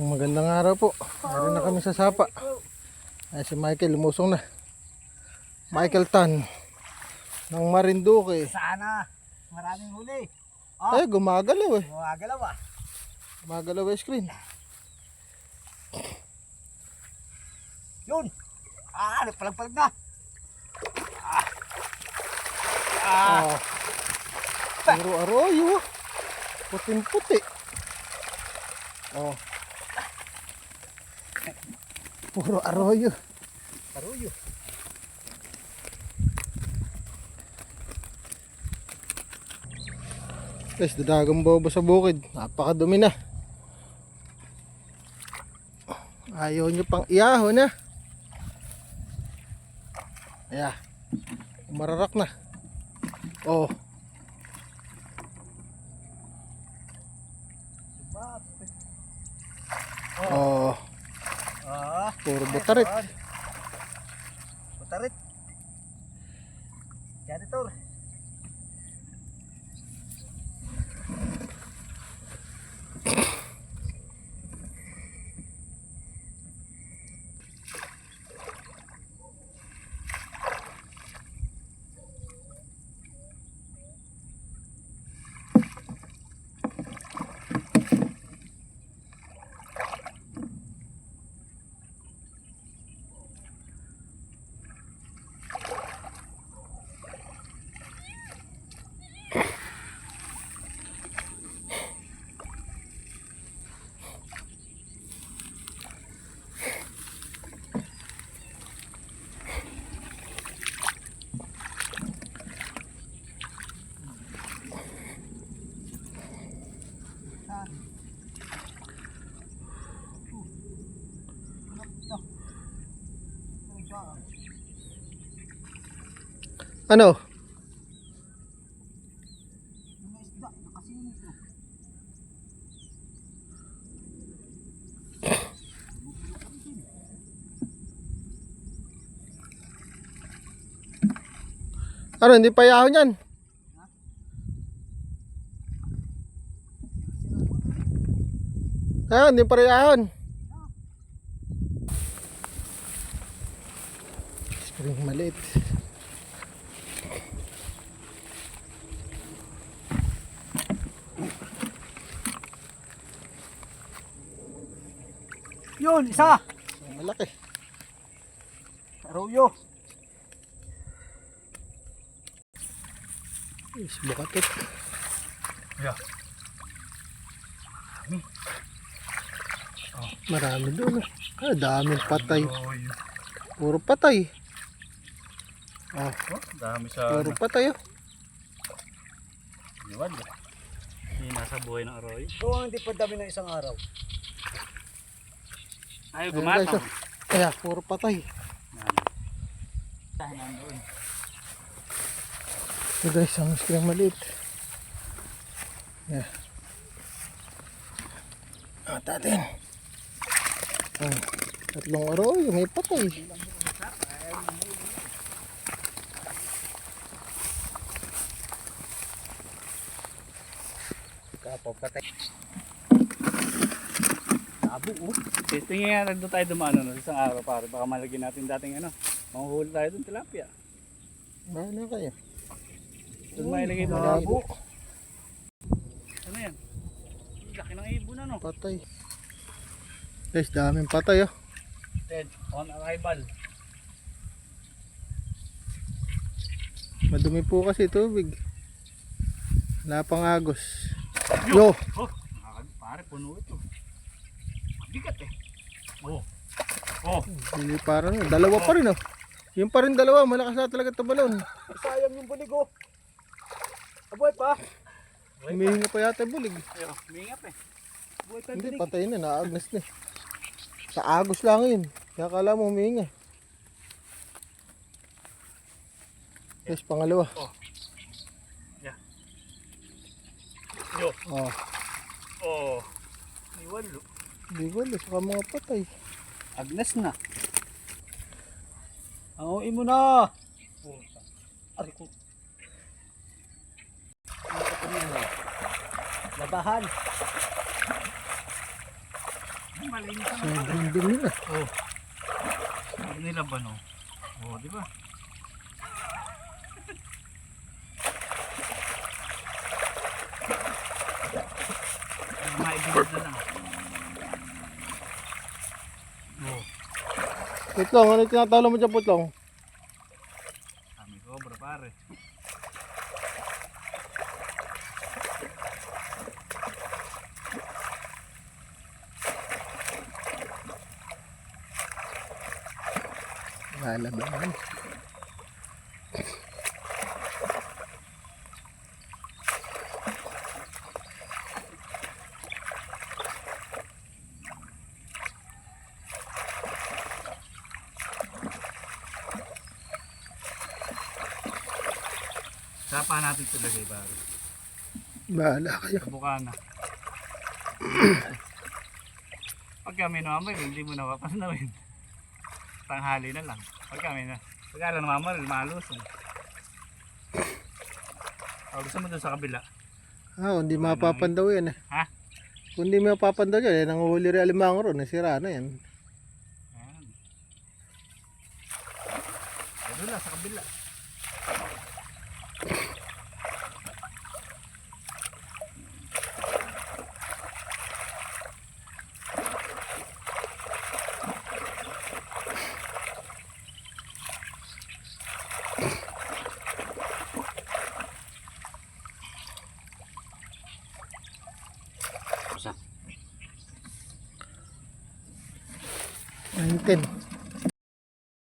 Magandang araw po. Meron na kami sa sapa. Ay, si Michael lumusong na. Michael Tan ng Marinduque. Sana. Maraming huli. Ay, gumagalaw eh. Gumagalaw ah. Gumagalaw yung screen. Yun. Ah, nagpalag-palag na. Ah. Puro arroyo. ah. Puting puti. Oh. Puro arroyo. Paruyo. Guys, dadagang bobo sa bukid. Napakadumi na. Ayaw nyo pang iyaho na. Ayan. Mararak na. Oh. Ah. Puro butarit. Ano? Ano, hindi pa yahon yan? Ah, hindi pa rin yahon. Spring maliit. Yun, isa. Malaki. Paruyo. Is bukatot. Yeah. Marami doon. Ah, daming patay. Puro patay. Oh, Oh, dami sa puro patay oh. Iwan. Hindi nasa buhay ng aroy. Kung hindi pa dami ng isang araw. Ay, oh. Kaya, puro patay. Nandun. Ito guys, ang screen maliit. Yeah. At atin. Oh, tatlong araw, may patay. Kapo patay. Labo oh. Testing nga nandun tayo dumano no, isang araw pare. Baka malagyan natin dating ano. Manguhuli tayo dun tilapia. Bahala kayo. Doon mailagay mo Labo. Ano yan? Laki ng ibon ano. Patay. Guys, daming patay oh. Dead on arrival. Madumi po kasi tubig. Wala pang agos. Yo! Oh, pare puno ito. Bigat eh. Oh. Oh, Hindi parang, dalawa pa rin oh. Yung pa rin dalawa, malakas na talaga tabalon. Sayang yung bulig oh. Aboy pa. Humihinga pa yata yung bulig. ayun, mingap eh. Aboy pa Hindi, bulig. patay na, naagnas na. Sa agos lang yun. Kaya kala mo humihinga. Yes, pangalawa. Yo. Oh, Oh. Iwan lo. Di ko alam, saka mga patay. Agnes na. Ang mo na. Ari ko. Labahan. Sobrang dumi na. Oh. Hindi nila ba no? Oh, di ba? Ang Maibigat na lang. Oh, Putlong, ano yung tinatawala mo dyan, Putlong? kami cobra pare. Lalaban. Sapa natin ito lagay pare. Bahala kayo. Kabuka na. Pag kami namamay, hindi mo napapanawin. Tanghali na lang. Pag kami na. Pag alam namamal, malusong. Oh, gusto mo doon sa kabila? Ah, hindi mapapandaw yan eh. Ha? Kung hindi mapapandaw yan, eh, nanguhuli rin alimango ron, nasira na yan. Ayan. Ay, doon lang, sa kabila. Nineteen.